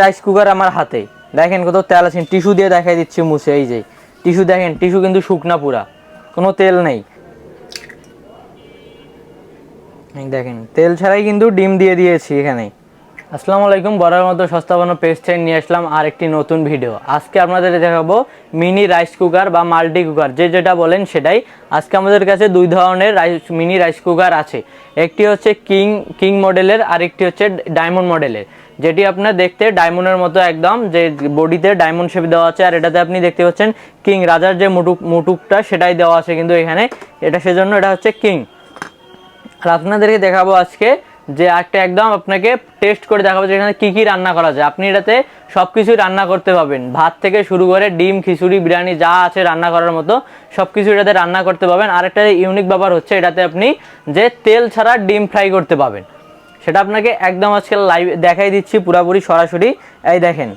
Rice cooker আমার হাতে। দেখেন কত তেল আছে টিস্যু দিয়ে দেখাই দিচ্ছি মুছে, এই যে। টিস্যু দেখেন টিস্যু কিন্তু শুকনা পুরা, কোনো তেল নেই। দেখেন, তেল ছাড়াই কিন্তু ডিম দিয়ে দিয়েছি এখানে। আসসালামু আলাইকুম বরাবর মতো সস্তাবানো পেস্ট নিয়ে আসলাম আর একটি নতুন ভিডিও আজকে আপনাদের দেখাবো মিনি রাইস কুকার বা মাল্টি কুকার যে যেটা বলেন সেটাই। আজকে আমাদের কাছে দুই ধরনের রাইস মিনি রাইস কুকার আছে। একটি হচ্ছে কিং কিং মডেলের আর একটি হচ্ছে ডায়মন্ড মডেলের যেটি আপনার দেখতে ডায়মন্ডের মতো একদম, যে বডিতে ডায়মন্ড শেপ দেওয়া আছে, আর এটাতে আপনি দেখতে পাচ্ছেন কিং রাজার যে মুটুক, মুটুকটা সেটাই দেওয়া আছে কিন্তু এখানে। এটা সেজন্য এটা হচ্ছে কিং আর আপনাদেরকে দেখাবো আজকে যে একটা একদম আপনাকে টেস্ট করে দেখাবো যে এখানে কী কী রান্না করা যায়। আপনি এটাতে সব কিছুই রান্না করতে পারবেন। ভাত থেকে শুরু করে ডিম, খিচুড়ি, বিরিয়ানি, যা আছে রান্না করার মতো সব কিছু এটাতে রান্না করতে পারবেন। আর একটা ইউনিক ব্যাপার হচ্ছে এটাতে আপনি যে তেল ছাড়া ডিম ফ্রাই করতে পাবেন সেটা আপনাকে একদম আজকে লাইভ দেখাই দিচ্ছি পুরাপুরি সরাসরি। এই দেখেন,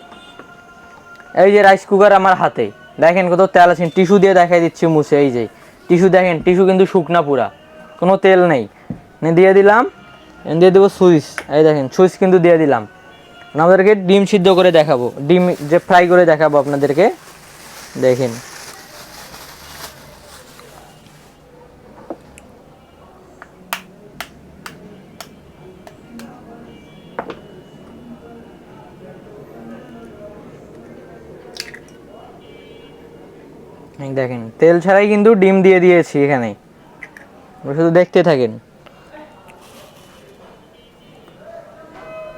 এই যে রাইস কুকার আমার হাতে, দেখেন কত তেল আছে টিস্যু দিয়ে দেখাই দিচ্ছি মুছে, এই যে টিস্যু দেখেন টিস্যু কিন্তু শুকনা পুরা, কোনো তেল নেই। দিয়ে দিলাম, দিয়ে দেবো সুইচ, এই দেখেন, সুইচ কিন্তু দিয়ে দিলাম। আপনাদেরকে ডিম সিদ্ধ করে দেখাবো, ডিম যে ফ্রাই করে দেখাবো আপনাদেরকে, দেখেন। দেখেন, তেল ছাড়াই কিন্তু ডিম দিয়ে দিয়েছি এখানে শুধু দেখতে থাকেন।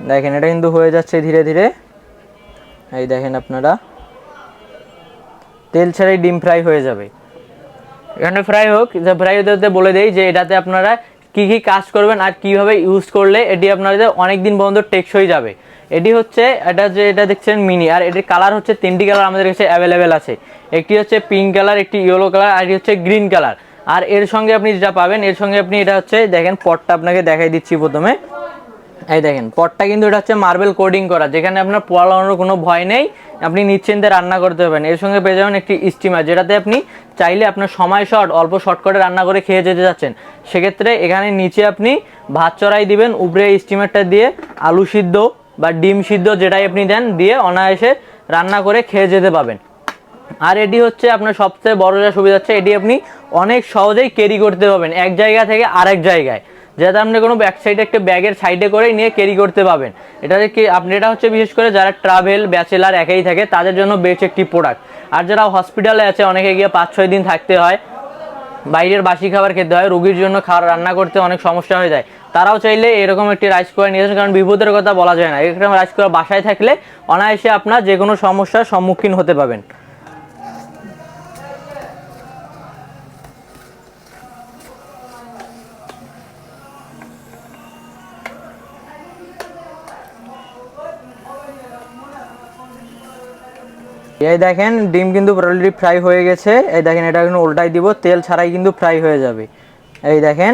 দেখেন, এটা কিন্তু হয়ে যাচ্ছে ধীরে ধীরে। এই দেখেন আপনারা। তেল ছাড়াই ডিম ফ্রাই হয়ে যাবে। এখানে ফ্রাই হোক ফ্রাই হতে হতে বলে দেয় যে এটাতে আপনারা কি কি কাজ করবেন আর কীভাবে ইউজ করলে এটি আপনাদের অনেক দিন পর্যন্ত টেকসই যাবে। এটি হচ্ছে, এটা যে এটা দেখছেন মিনি আর এটির কালার হচ্ছে তিনটি কালার আমাদের কাছে অ্যাভেলেবেল আছে। একটি হচ্ছে পিঙ্ক কালার একটি ইয়েলো কালার আর একটি হচ্ছে গ্রিন কালার আর এর সঙ্গে আপনি যেটা পাবেন, এর সঙ্গে আপনি এটা হচ্ছে, দেখেন পটটা আপনাকে দেখাই দিচ্ছি প্রথমে। এই দেখেন, পটটা কিন্তু এটা হচ্ছে মার্বেল কোডিং করা, যেখানে আপনার পোয়ালানোর কোনো ভয় নেই, আপনি নিশ্চিন্তে রান্না করতে পারবেন। এর সঙ্গে পেয়ে যাবেন একটি স্টিমার যেটাতে আপনি চাইলে আপনার সময় শর্ট অল্প শর্ট করে রান্না করে খেয়ে যেতে যাচ্ছেন। সেক্ষেত্রে এখানে নিচে আপনি ভাত চড়াই দিবেন, উপরে স্টিমারটা দিয়ে আলু সিদ্ধ বা ডিম সিদ্ধ যেটাই আপনি দেন, দিয়ে অনায়াসে রান্না করে খেয়ে যেতে পাবেন আর এটি হচ্ছে আপনার সবচেয়ে বড় যা সুবিধা হচ্ছে, এটি আপনি অনেক সহজেই ক্যারি করতে পারবেন, এক জায়গা থেকে আরেক জায়গায়। যাতে আপনি কোনো ব্যাক সাইডে একটা ব্যাগের সাইডে করেই নিয়ে ক্যারি করতে পাবেন এটা কি, আপনি, এটা হচ্ছে বিশেষ করে যারা ট্রাভেল ব্যাচেলার একাই থাকে, তাদের জন্য বেস্ট একটি প্রোডাক্ট আর যারা হসপিটালে আছে, অনেকে গিয়ে পাঁচ ছয় দিন থাকতে হয়, বাইরের বাসি খাবার খেতে হয়, রোগীর জন্য খাবার রান্না করতে অনেক সমস্যা হয়ে যায়। তারাও চাইলে এরকম একটি রাইস কুকার নিয়ে আসেন, কারণ বিপদের কথা বলা যায় না। এরকম রাইস কুকার বাসায় থাকলে অনায়াসে আপনার যে কোনো সমস্যার সম্মুখীন হতে পারবেন। এই দেখেন, ডিম কিন্তু অলরেডি ফ্রাই হয়ে গেছে। এই দেখেন, এটা কিন্তু উল্টাই দিব, তেল ছাড়াই কিন্তু ফ্রাই হয়ে যাবে। এই দেখেন।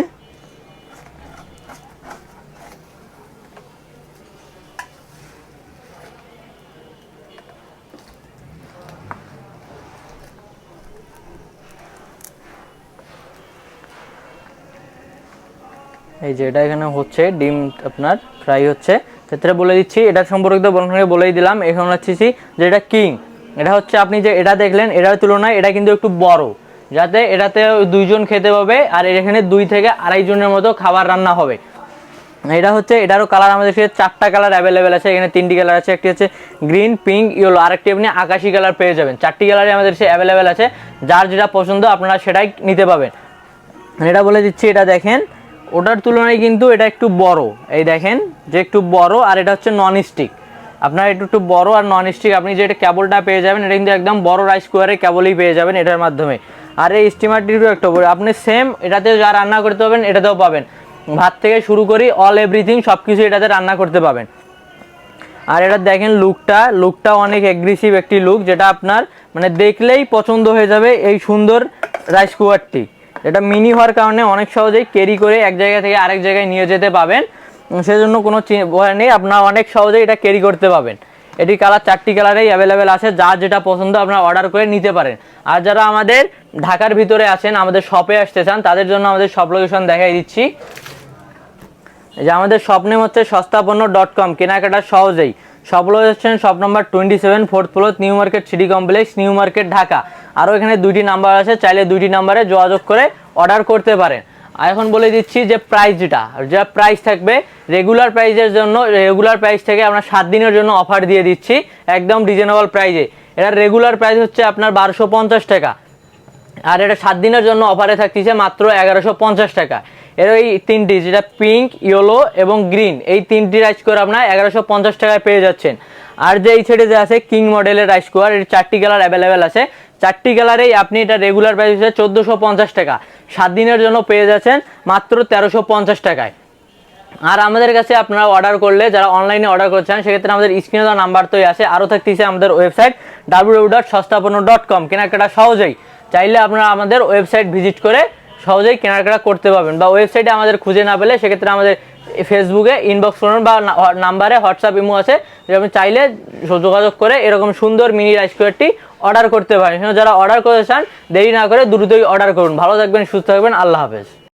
এই যে এটা এখানে হচ্ছে, ডিম আপনার ফ্রাই হচ্ছে। ক্ষেত্রে বলে দিচ্ছি এটা সম্পর্কিত বর্ণনাকে বলেই দিলাম। এখন হচ্ছে যে এটা কিং। এটা হচ্ছে আপনি যে এটা দেখলেন, এটার তুলনায় এটা কিন্তু একটু বড়। যাতে এটাতে দুইজন খেতে পাবে আর এখানে দুই থেকে আড়াই জনের মতো খাবার রান্না হবে। এটা হচ্ছে, এটারও কালার আমাদের কাছে চারটা কালার অ্যাভেলেবেল আছে। এখানে তিনটি কালার আছে, একটি হচ্ছে গ্রিন পিঙ্ক ইয়েলো আরেকটি আপনি আকাশি কালার পেয়ে যাবেন। চারটি কালারই আমাদের কাছে অ্যাভেলেবেল আছে। যার যেটা পছন্দ, আপনারা সেটাই নিতে পাবেন। এটা বলে দিচ্ছি, এটা দেখেন, ওটার তুলনায় কিন্তু এটা একটু বড়। এই দেখেন যে একটু বড়, আর এটা হচ্ছে নন স্টিক আপনার একটু একটু বড় আর নন স্টিক আপনি যে এটা কেবলটা পেয়ে যাবেন, এটা কিন্তু একদম বড় রাইস কুকারের কেবলই পেয়ে যাবেন এটার মাধ্যমে। আর এই স্টিমারটিরও একটা আপনি সেম এটাতেও যা রান্না করতে পারবেন, এটাতেও পাবেন। ভাত থেকে শুরু করি অল এভরিথিং সব কিছু এটাতে রান্না করতে পাবেন। আর এটা দেখেন লুকটা লুকটা অনেক অ্যাগ্রেসিভ একটি লুক যেটা আপনার মানে দেখলেই পছন্দ হয়ে যাবে এই সুন্দর রাইস কুকারটি এটা মিনি হওয়ার কারণে অনেক সহজেই ক্যারি করে এক জায়গা থেকে আরেক জায়গায় নিয়ে যেতে পাবেন। সেজন্য কোনো ভয় নেই। আপনারা অনেক সহজেই এটা ক্যারি করতে পাবেন এটি কালার চারটি কালারেই অ্যাভেলেবেল আছে। যার যেটা পছন্দ আপনারা অর্ডার করে নিতে পারেন। আর যারা আমাদের ঢাকার ভিতরে আছেন, আমাদের শপে আসতে চান, তাদের জন্য আমাদের শপ লোকেশন দেখাই দিচ্ছি। যে আমাদের নেম হচ্ছে সস্তাপন্ন ডট কম। কেনাকাটা সহজেই। Shop location shop number twenty seven fourth floor new market city complex new market Dhaka আরও এখানে দুইটি নাম্বার আছে। চাইলে দুইটি নাম্বারে যোগাযোগ করে অর্ডার করতে পারেন। আর এখন বলে দিচ্ছি যে প্রাইস যেটা যা প্রাইস থাকবে রেগুলার প্রাইসের জন্য রেগুলার প্রাইস থেকে আমরা সাত দিনের জন্য অফার দিয়ে দিচ্ছি, একদম রিজনেবল প্রাইসে এটার রেগুলার প্রাইস হচ্ছে আপনার বারোশো পঞ্চাশ টাকা। আর এটা সাত দিনের জন্য অফারে থাকতেছে মাত্র এগারোশো পঞ্চাশ টাকা। এর এই তিনটি, যেটা পিঙ্ক ইয়েলো এবং গ্রিন এই তিনটি রাইস কুয়ার আপনার এগারোশো পঞ্চাশ টাকায় পেয়ে যাচ্ছেন। আর যে এই ছেড়ে যে আছে কিং মডেলের রাইস কোয়ার এর চারটি কালার অ্যাভেলেবেল আছে। চারটি কালারেই আপনি এটা রেগুলার প্রাইস হচ্ছে চোদ্দোশো পঞ্চাশ টাকা। সাত দিনের জন্য পেয়ে যাচ্ছেন মাত্র তেরোশো পঞ্চাশ টাকায়। আর আমাদের কাছে আপনারা অর্ডার করলে, যারা অনলাইনে অর্ডার করছেন, সেক্ষেত্রে আমাদের স্ক্রিনে দেওয়া নাম্বার তো আছে। আরও থাকতেছে আমাদের website W dot Shostaponno dot com কেনাকাটা সহজেই। চাইলে আপনারা আমাদের ওয়েবসাইট ভিজিট করে সহজেই কেনাকাটা করতে পারবেন বা ওয়েবসাইটে আমাদের খুঁজে না পেলে সেক্ষেত্রে আমাদের ফেসবুকে ইনবক্স করুন বা নাম্বারে হোয়াটসঅ্যাপ ইমো আছে। যে আপনি চাইলে যোগাযোগ করে এরকম সুন্দর মিনি রাইস কুকারটি অর্ডার করতে পারেন। যারা অর্ডার করতে চান, দেরি না করে দ্রুতই অর্ডার করুন। ভালো থাকবেন, সুস্থ থাকবেন। আল্লাহ হাফেজ।